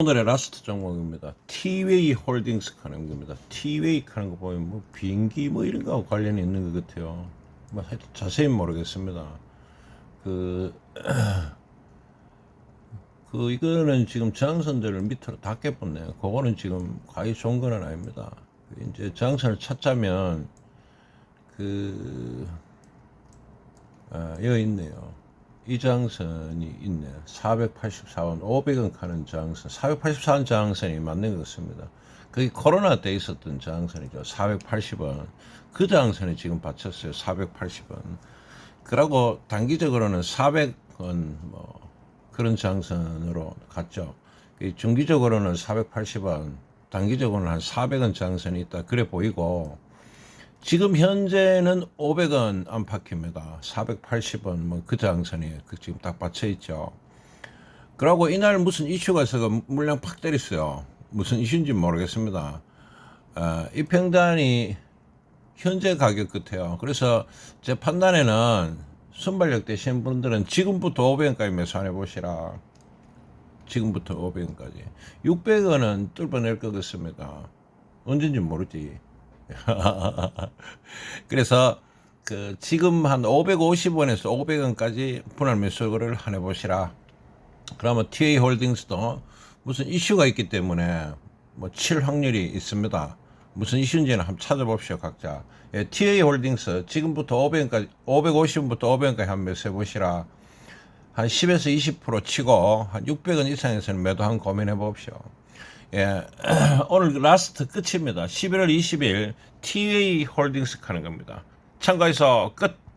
오늘의 라스트 종목입니다. 티웨이 홀딩스 하는 겁니다. 티웨이 하는 거 보면 뭐 비행기 뭐 이런 거하고 관련이 있는 것 같아요. 뭐 하여튼 자세히 모르겠습니다. 그, 그 이거는 지금 장선들을 밑으로 다 깨붙네요. 그거는 지금 과히 좋은 건 아닙니다. 이제 장선을 찾자면 그 아, 여기 있네요. 이 장선이 있네. 484원, 500원 가는 장선. 484원 장선이 맞는 것 같습니다. 그게 코로나 때 있었던 장선이죠. 480원. 그 장선이 지금 받쳤어요. 480원. 그러고 단기적으로는 400원 뭐 그런 장선으로 갔죠. 그 중기적으로는 480원, 단기적으로는 한 400원 장선이 있다. 그래 보이고 지금 현재는 500원 안팎입니다. 480원 뭐 그 장선이 그 지금 딱 받쳐 있죠. 그러고 이날 무슨 이슈가 있어서 물량 팍 때렸어요. 무슨 이슈인지 모르겠습니다. 어, 이 평단이 현재 가격 같아요. 그래서 제 판단에는 순발력 되신 분들은 지금부터 500원까지 매수해 보시라. 지금부터 500원까지. 600원은 뚫어낼 것 같습니다. 언젠지 모르지. 그래서 그 지금 한 550원에서 500원까지 분할 매수를 하내 보시라. 그러면 TA 홀딩스도 무슨 이슈가 있기 때문에 뭐 칠 확률이 있습니다. 무슨 이슈인지는 한번 찾아봅시오 각자. 예, TA 홀딩스 지금부터 500원까지 550원부터 500원까지 한번 매수해 보시라. 한 10에서 20% 치고 한 600원 이상에서는 매도 한 고민해 봅시오. 예, 오늘 라스트 끝입니다. 11월 20일 TA 홀딩스 하는 겁니다. 참고해서 끝.